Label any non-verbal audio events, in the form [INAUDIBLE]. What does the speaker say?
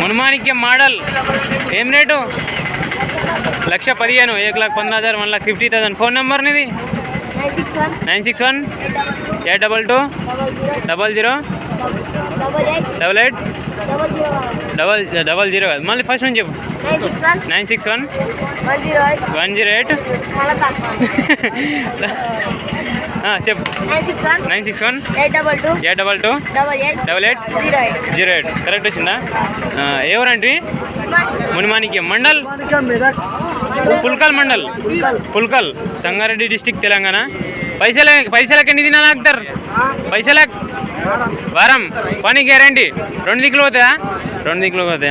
మునుమాణిక్యం model. ఏం rate? లక్ష పదిహేను ఏక్ లాక్ పంద్రह హజార్ one lakh fifty thousand. Phone number నీది? Nine six one. Eight double two. Double zero. Double eight. Double double zero కాదు. మళ్ళీ ఫస్ట్ నుంచి చెప్పు. Nine six one. One zero eight. [LAUGHS] చెప్పు. Nine six one nine six one eight double two eight double two double eight double eight zero eight. Zero eight. Correct వచ్చిందా? ఎవరండి Munimanikyam. Mandal? Pulkal mandal. Pulkal. Sangareddy district Telangana. పైసల పైసలకి ఎన్ని దినాలు ఆగుతారు? పైసల. వారం. పని గ్యారంటీ రెండు. దిక్కులు పోతాయా? రెండు దిక్కులు పోతాయి